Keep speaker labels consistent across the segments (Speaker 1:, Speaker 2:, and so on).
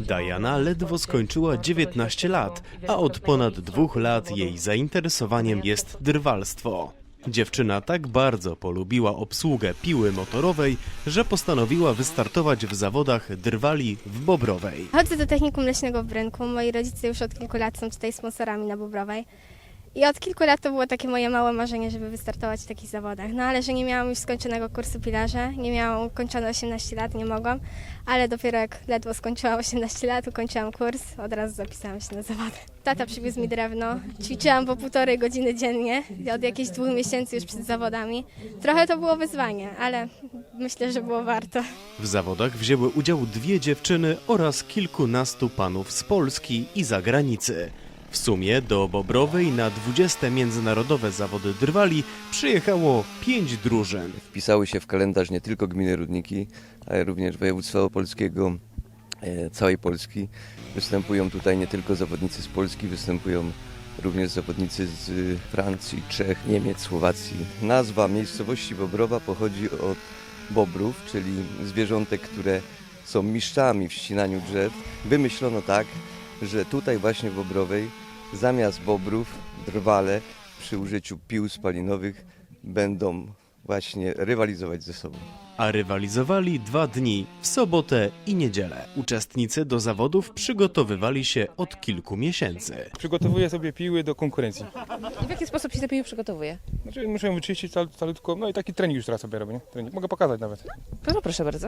Speaker 1: Diana ledwo skończyła 19 lat, a od ponad dwóch lat jej zainteresowaniem jest drwalstwo. Dziewczyna tak bardzo polubiła obsługę piły motorowej, że postanowiła wystartować w zawodach drwali w Bobrowej.
Speaker 2: Chodzę do technikum leśnego w Brynku. Moi rodzice już od kilku lat są tutaj sponsorami na Bobrowej. I od kilku lat to było takie moje małe marzenie, żeby wystartować w takich zawodach. No ale że nie miałam już skończonego kursu pilarza, nie miałam ukończone 18 lat, nie mogłam, ale dopiero jak ledwo skończyłam 18 lat, ukończyłam kurs, od razu zapisałam się na zawody. Tata przywiózł mi drewno, ćwiczyłam po półtorej godziny dziennie, od jakichś dwóch miesięcy już przed zawodami. Trochę to było wyzwanie, ale myślę, że było warto.
Speaker 1: W zawodach wzięły udział dwie dziewczyny oraz kilkunastu panów z Polski i zagranicy. W sumie do Bobrowej na 20 międzynarodowe zawody drwali przyjechało pięć drużyn.
Speaker 3: Wpisały się w kalendarz nie tylko gminy Rudniki, ale również województwa opolskiego, e, całej Polski. Występują tutaj nie tylko zawodnicy z Polski, występują również zawodnicy z Francji, Czech, Niemiec, Słowacji. Nazwa miejscowości Bobrowa pochodzi od bobrów, czyli zwierzątek, które są mistrzami w ścinaniu drzew. Wymyślono tak, że tutaj właśnie w Bobrowej zamiast bobrów drwale przy użyciu pił spalinowych będą właśnie rywalizować ze sobą.
Speaker 1: A rywalizowali dwa dni, w sobotę i niedzielę. Uczestnicy do zawodów przygotowywali się od kilku miesięcy.
Speaker 4: Przygotowuję sobie piły do konkurencji.
Speaker 5: I w jaki sposób się te piły przygotowuje?
Speaker 4: Znaczy muszę ją wyczyścić cal- calutko, no i taki trening już teraz sobie robię. Nie? Trening. Mogę pokazać nawet.
Speaker 5: No proszę bardzo.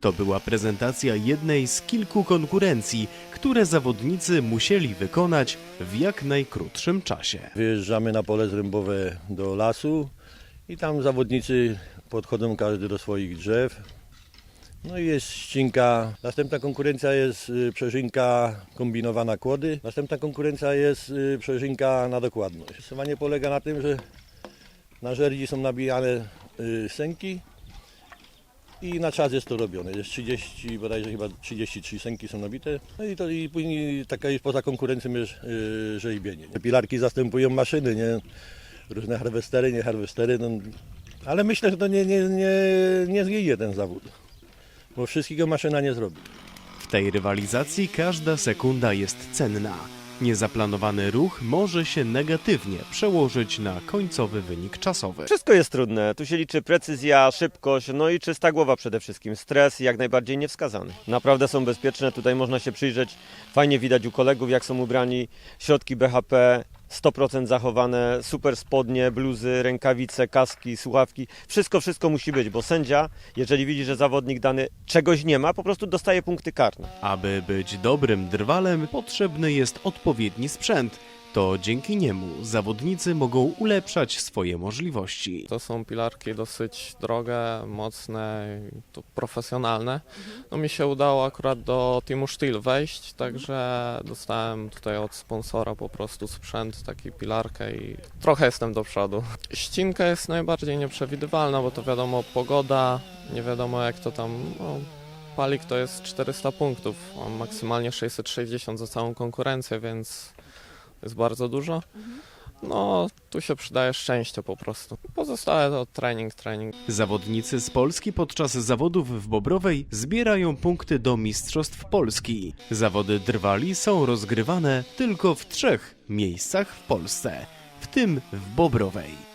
Speaker 1: To była prezentacja jednej z kilku konkurencji, które zawodnicy musieli wykonać w jak najkrótszym czasie.
Speaker 6: Wyjeżdżamy na pole zrębowe do lasu i tam zawodnicy podchodzą każdy do swoich drzew. No i jest ścinka. Następna konkurencja jest y, przeżynka kombinowana kłody. Następna konkurencja jest y, przeżynka na dokładność. Rysowanie polega na tym, że na żerdzi są nabijane y, sęki i na czas jest to robione. Jest 30, bodajże chyba 33 sęki są nabite. No i to i później taka jest poza konkurencją jest yy, rzeźbienie. Pilarki zastępują maszyny, nie? Różne harwestery, nie harwestery. No, ale myślę, że to nie, nie, nie, nie zginie ten zawód. Bo wszystkiego maszyna nie zrobi.
Speaker 1: W tej rywalizacji każda sekunda jest cenna. Niezaplanowany ruch może się negatywnie przełożyć na końcowy wynik czasowy.
Speaker 7: Wszystko jest trudne. Tu się liczy precyzja, szybkość, no i czysta głowa przede wszystkim. Stres jak najbardziej niewskazany. Naprawdę są bezpieczne, tutaj można się przyjrzeć. Fajnie widać u kolegów, jak są ubrani. Środki BHP 100% zachowane, super spodnie, bluzy, rękawice, kaski, słuchawki. Wszystko, wszystko musi być, bo sędzia, jeżeli widzi, że zawodnik dany czegoś nie ma, po prostu dostaje punkty karne.
Speaker 1: Aby być dobrym drwalem, potrzebny jest odpowiedni sprzęt. To dzięki niemu zawodnicy mogą ulepszać swoje możliwości.
Speaker 8: To są pilarki dosyć drogie, mocne, i to profesjonalne. No mi się udało akurat do Teamu Steel wejść, także dostałem tutaj od sponsora po prostu sprzęt, taki pilarkę i trochę jestem do przodu. Ścinka jest najbardziej nieprzewidywalna, bo to wiadomo pogoda, nie wiadomo jak to tam... No, Palik to jest 400 punktów, mam maksymalnie 660 za całą konkurencję, więc jest bardzo dużo. No, tu się przydaje szczęście po prostu. Pozostałe to trening, trening.
Speaker 1: Zawodnicy z Polski podczas zawodów w Bobrowej zbierają punkty do Mistrzostw Polski. Zawody drwali są rozgrywane tylko w trzech miejscach w Polsce, w tym w Bobrowej.